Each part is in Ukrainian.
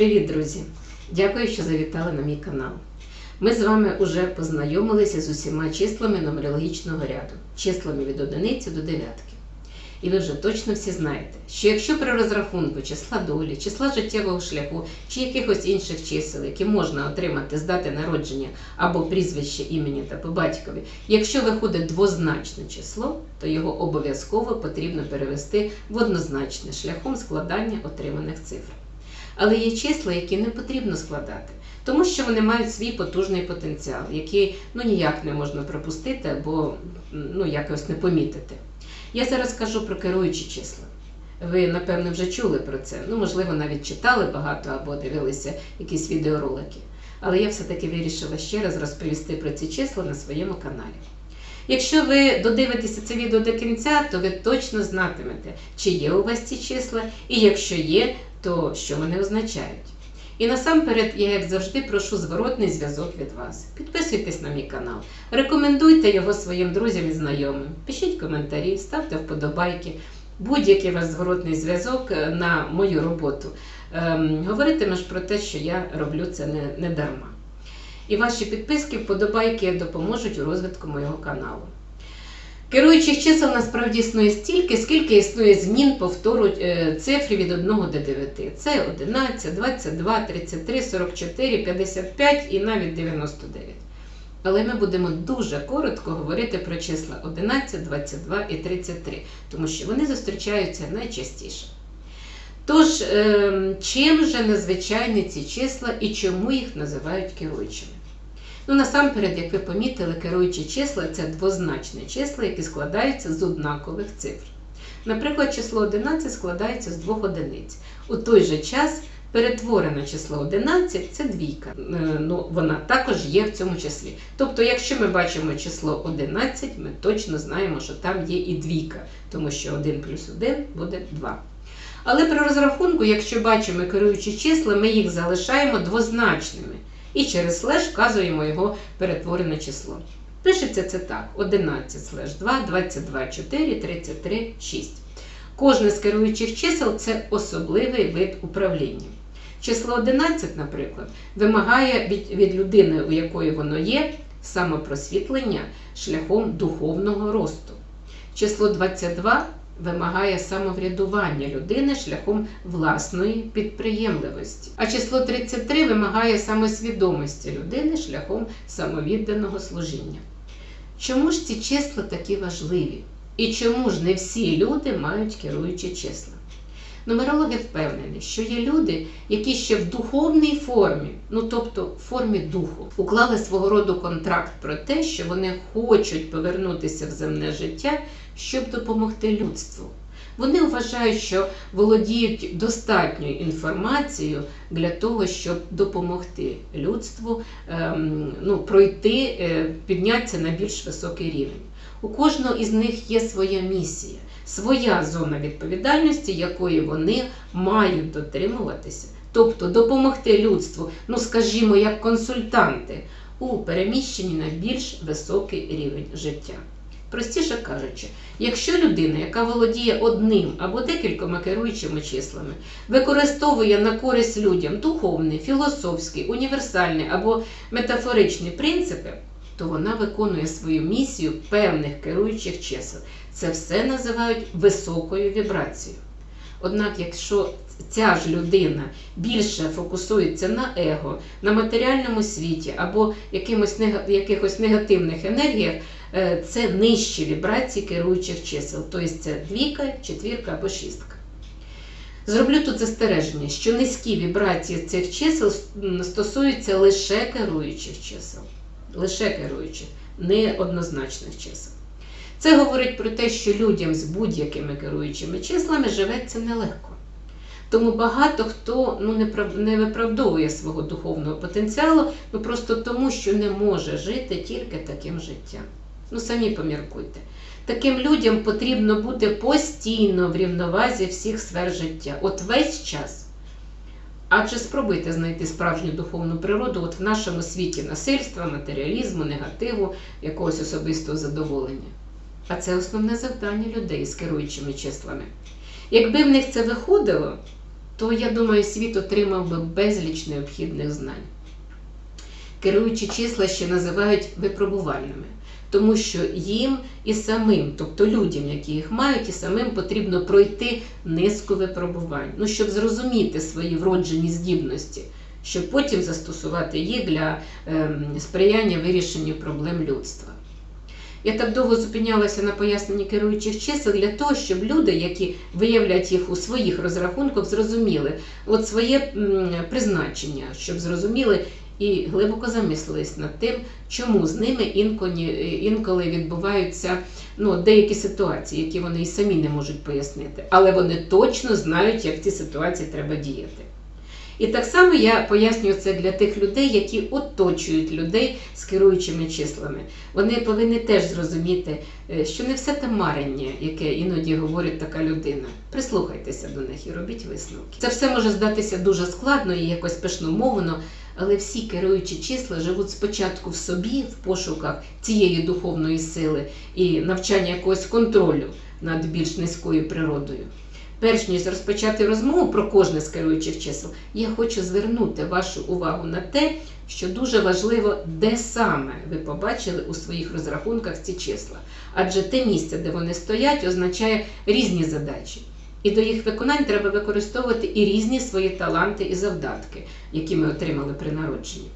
Привіт, друзі! Дякую, що завітали на мій канал. Ми з вами вже познайомилися з усіма числами нумерологічного ряду, числами від одиниці до дев'ятки. І ви вже точно всі знаєте, що якщо при розрахунку числа долі, числа життєвого шляху чи якихось інших чисел, які можна отримати з дати народження або прізвище імені та по батькові, якщо виходить двозначне число, то його обов'язково потрібно перевести в однозначне шляхом складання отриманих цифр. Але є числа, які не потрібно складати, тому що вони мають свій потужний потенціал, який ну ніяк не можна пропустити або ну якось не помітити. Я зараз кажу про керуючі числа. Ви, напевно, вже чули про це. Ну, можливо, навіть читали багато або дивилися якісь відеоролики. Але я все-таки вирішила ще раз розповісти про ці числа на своєму каналі. Якщо ви додивитеся це відео до кінця, то ви точно знатимете, чи є у вас ці числа, і якщо є, то що вони означають. І насамперед, я, як завжди, прошу зворотний зв'язок від вас. Підписуйтесь на мій канал, рекомендуйте його своїм друзям і знайомим. Пишіть коментарі, ставте вподобайки. Будь-який ваш зворотний зв'язок е, на мою роботу ем, говоритиме ж про те, що я роблю це не, не дарма. І ваші підписки, вподобайки допоможуть у розвитку моєго каналу. Керуючих чисел насправді існує стільки, скільки існує змін повтору е, цифр від 1 до 9. Це 11, 22, 33, 44, 55 і навіть 99. Але ми будемо дуже коротко говорити про числа 11, 22 і 33, тому що вони зустрічаються найчастіше. Тож, е, чим же незвичайні ці числа і чому їх називають керуючими? Ну, насамперед, як ви помітили, керуючі числа це двозначні числа, які складаються з однакових цифр. Наприклад, число 11 складається з двох одиниць. У той же час перетворене число 11 це двійка. Е, Ну, вона також є в цьому числі. Тобто, якщо ми бачимо число 11, ми точно знаємо, що там є і двійка, тому що 1 плюс 1 буде 2. Але при розрахунку, якщо бачимо керуючі числа, ми їх залишаємо двозначними і через слеш вказуємо його перетворене число. Пишеться це так: 11 слеш 2, 22, 4, 33, 6. Кожне з керуючих чисел це особливий вид управління. Число 11, наприклад, вимагає від, від людини, у якої воно є, самопросвітлення шляхом духовного росту. Число 22 вимагає самоврядування людини шляхом власної підприємливості. А число 33 вимагає самосвідомості людини шляхом самовідданого служіння. Чому ж ці числа такі важливі? І чому ж не всі люди мають керуючі числа? Нумерологи впевнені, що є люди, які ще в духовній формі, ну тобто в формі духу, уклали свого роду контракт про те, що вони хочуть повернутися в земне життя, щоб допомогти людству. Вони вважають, що володіють достатньою інформацією для того, щоб допомогти людству ем, ну, пройти, е, піднятися на більш високий рівень. У кожного із них є своя місія, своя зона відповідальності, якої вони мають дотримуватися, тобто допомогти людству, ну скажімо, як консультанти у переміщенні на більш високий рівень життя. Простіше кажучи, якщо людина, яка володіє одним або декількома керуючими числами, використовує на користь людям духовні, філософські, універсальні або метафоричні принципи, то вона виконує свою місію певних керуючих чисел. Це все називають високою вібрацією. Однак, якщо ця ж людина більше фокусується на его, на матеріальному світі або якихось негативних енергіях, е, це нижчі вібрації керуючих чисел, тобто це двійка, четвірка або шістка. Зроблю тут застереження, що низькі вібрації цих чисел стосуються лише керуючих чисел, лише керуючих, не однозначних чисел. Це говорить про те, що людям з будь-якими керуючими числами живеться нелегко. Тому багато хто ну, не виправдовує свого духовного потенціалу, ну просто тому, що не може жити тільки таким життям. Ну, самі поміркуйте. Таким людям потрібно бути постійно в рівновазі всіх сфер життя, от весь час. Адже спробуйте знайти справжню духовну природу от в нашому світі насильства, матеріалізму, негативу, якогось особистого задоволення. А це основне завдання людей з керуючими числами. Якби в них це виходило, то я думаю, світ отримав би безліч необхідних знань. Керуючі числа ще називають випробувальними, тому що їм і самим, тобто людям, які їх мають, і самим потрібно пройти низку випробувань, ну, щоб зрозуміти свої вроджені здібності, щоб потім застосувати їх для ем, сприяння вирішенню проблем людства. Я так довго зупинялася на поясненні керуючих чисел для того, щоб люди, які виявлять їх у своїх розрахунках, зрозуміли от своє призначення, щоб зрозуміли і глибоко замислились над тим, чому з ними інколи, інколи відбуваються ну, деякі ситуації, які вони і самі не можуть пояснити, але вони точно знають, як ці ситуації треба діяти. І так само я пояснюю це для тих людей, які оточують людей з керуючими числами. Вони повинні теж зрозуміти, е, що не все те марення, яке іноді говорить така людина. Прислухайтеся до них і робіть висновки. Це все може здатися дуже складно і якось пишномовно, але всі керуючі числа живуть спочатку в собі, в пошуках цієї духовної сили і навчання якогось контролю над більш низькою природою. Перш ніж розпочати розмову про кожне з керуючих чисел, я хочу звернути вашу увагу на те, що дуже важливо, де саме ви побачили у своїх розрахунках ці числа. Адже те місце, де вони стоять, означає різні задачі. І до їх виконань треба використовувати і різні свої таланти і завдатки, які ми отримали при народженні.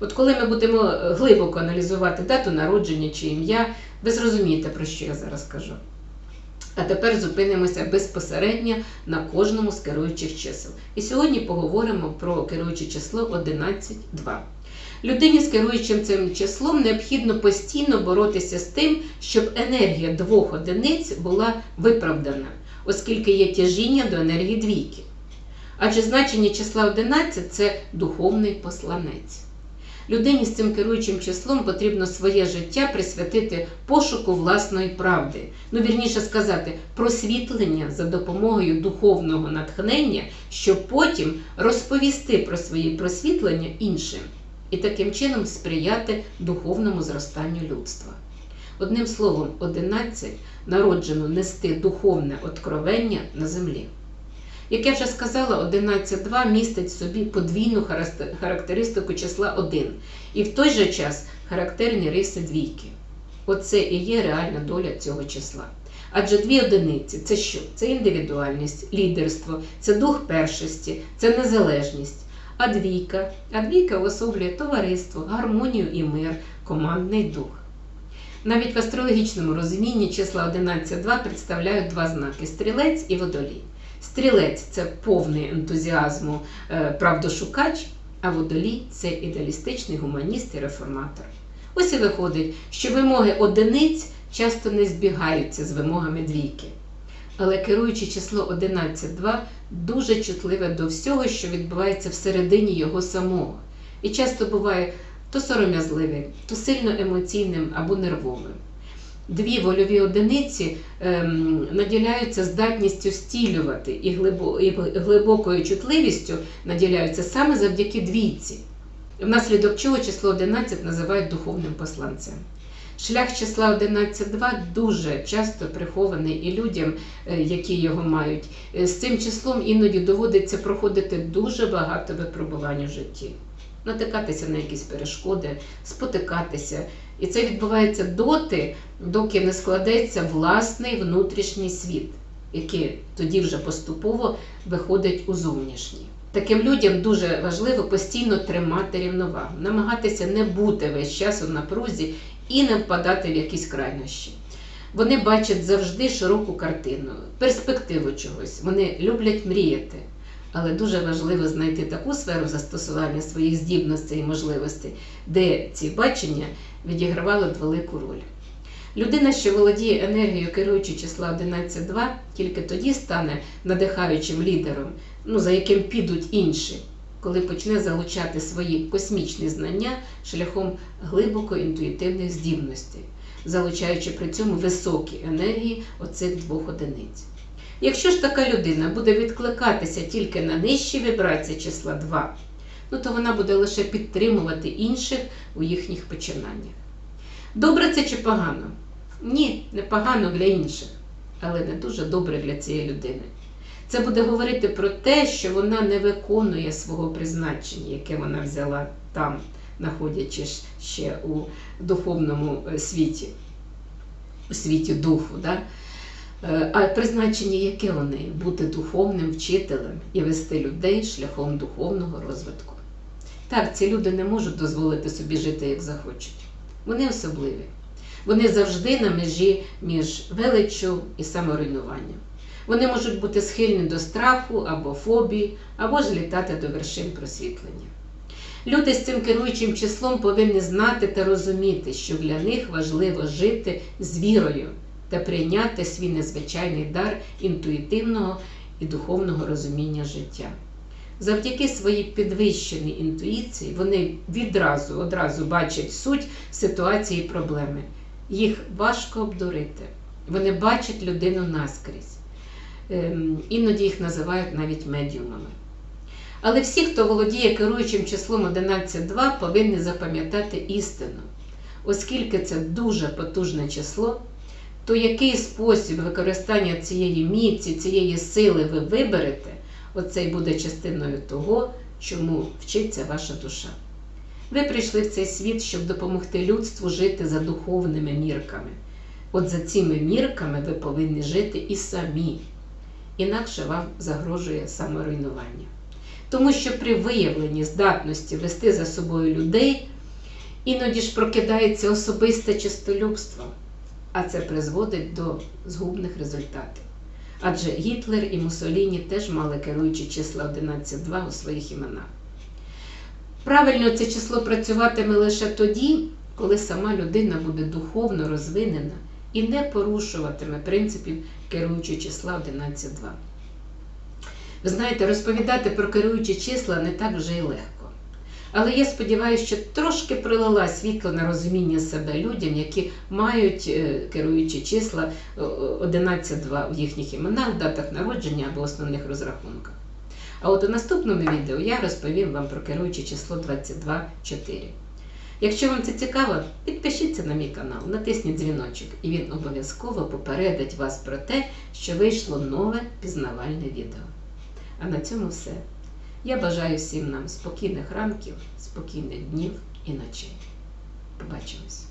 От коли ми будемо глибоко аналізувати дату народження чи ім'я, ви зрозумієте, про що я зараз кажу. А тепер зупинимося безпосередньо на кожному з керуючих чисел. І сьогодні поговоримо про керуюче число 11.2. Людині з керуючим цим числом необхідно постійно боротися з тим, щоб енергія двох одиниць була виправдана, оскільки є тяжіння до енергії двійки. Адже значення числа 11 це духовний посланець. Людині з цим керуючим числом потрібно своє життя присвятити пошуку власної правди, ну вірніше сказати, просвітлення за допомогою духовного натхнення, щоб потім розповісти про свої просвітлення іншим і таким чином сприяти духовному зростанню людства. Одним словом, 11 народжено нести духовне откровення на землі. Як я вже сказала, 11.2 містить в собі подвійну характеристику числа 1 і в той же час характерні риси двійки. Оце і є реальна доля цього числа. Адже дві одиниці це що? Це індивідуальність, лідерство, це дух першості, це незалежність. А двійка, а двійка особлює товариство, гармонію і мир, командний дух. Навіть в астрологічному розумінні числа 11.2 представляють два знаки стрілець і водолій. Стрілець це повний ентузіазму е, правдошукач, а водолій це ідеалістичний гуманіст і реформатор. Ось і виходить, що вимоги одиниць часто не збігаються з вимогами двійки. Але керуючи число 11.2 дуже чутливе до всього, що відбувається всередині його самого. І часто буває то сором'язливим, то сильно емоційним або нервовим дві вольові одиниці ем, наділяються здатністю стілювати і, глибо, і глибокою чутливістю наділяються саме завдяки двійці, внаслідок чого число 11 називають духовним посланцем. Шлях числа 11.2 дуже часто прихований і людям, е, які його мають. З цим числом іноді доводиться проходити дуже багато випробувань у житті, натикатися на якісь перешкоди, спотикатися. І це відбувається доти, доки не складеться власний внутрішній світ, який тоді вже поступово виходить у зовнішній. Таким людям дуже важливо постійно тримати рівновагу, намагатися не бути весь час у напрузі і не впадати в якісь крайнощі. Вони бачать завжди широку картину, перспективу чогось. Вони люблять мріяти. Але дуже важливо знайти таку сферу застосування своїх здібностей і можливостей, де ці бачення відігравали велику роль. Людина, що володіє енергією, керуючи числа 11.2, тільки тоді стане надихаючим лідером, ну, за яким підуть інші, коли почне залучати свої космічні знання шляхом глибоко інтуїтивних здібностей, залучаючи при цьому високі енергії оцих двох одиниць. Якщо ж така людина буде відкликатися тільки на нижчі вібрації числа 2, ну то вона буде лише підтримувати інших у їхніх починаннях. Добре це чи погано? Ні, не погано для інших, але не дуже добре для цієї людини. Це буде говорити про те, що вона не виконує свого призначення, яке вона взяла там, знаходячись ще у духовному е, світі, у світі духу. Да? Е, А призначення яке вони? Бути духовним вчителем і вести людей шляхом духовного розвитку. Так, ці люди не можуть дозволити собі жити, як захочуть. Вони особливі. Вони завжди на межі між величчю і саморуйнуванням. Вони можуть бути схильні до страху або фобії, або ж літати до вершин просвітлення. Люди з цим керуючим числом повинні знати та розуміти, що для них важливо жити з вірою та прийняти свій незвичайний дар інтуїтивного і духовного розуміння життя. Завдяки своїй підвищеній інтуїції вони відразу одразу бачать суть ситуації і проблеми. Їх важко обдурити. Вони бачать людину наскрізь. Ем, Іноді їх називають навіть медіумами. Але всі, хто володіє керуючим числом 11.2, повинні запам'ятати істину. Оскільки це дуже потужне число, то який спосіб використання цієї міці, цієї сили ви виберете, оце й буде частиною того, чому вчиться ваша душа. Ви прийшли в цей світ, щоб допомогти людству жити за духовними мірками. От за цими мірками ви повинні жити і самі, інакше вам загрожує саморуйнування. Тому що при виявленні здатності вести за собою людей, іноді ж прокидається особисте чистолюбство, а це призводить до згубних результатів. Адже Гітлер і Муссоліні теж мали керуючі числа 11.2 у своїх іменах. Правильно це число працюватиме лише тоді, коли сама людина буде духовно розвинена і не порушуватиме принципів керуючого числа 11.2. Ви знаєте, розповідати про керуючі числа не так вже й легко. Але я сподіваюся, що трошки пролила світло на розуміння себе людям, які мають е, керуючі числа е, 11.2 в їхніх іменах, датах народження або основних розрахунках. А от у наступному відео я розповім вам про керуюче число 22.4. Якщо вам це цікаво, підпишіться на мій канал, натисніть дзвіночок, і він обов'язково попередить вас про те, що вийшло нове пізнавальне відео. А на цьому все. Я бажаю всім нам спокійних ранків, спокійних днів і ночей. Побачимось!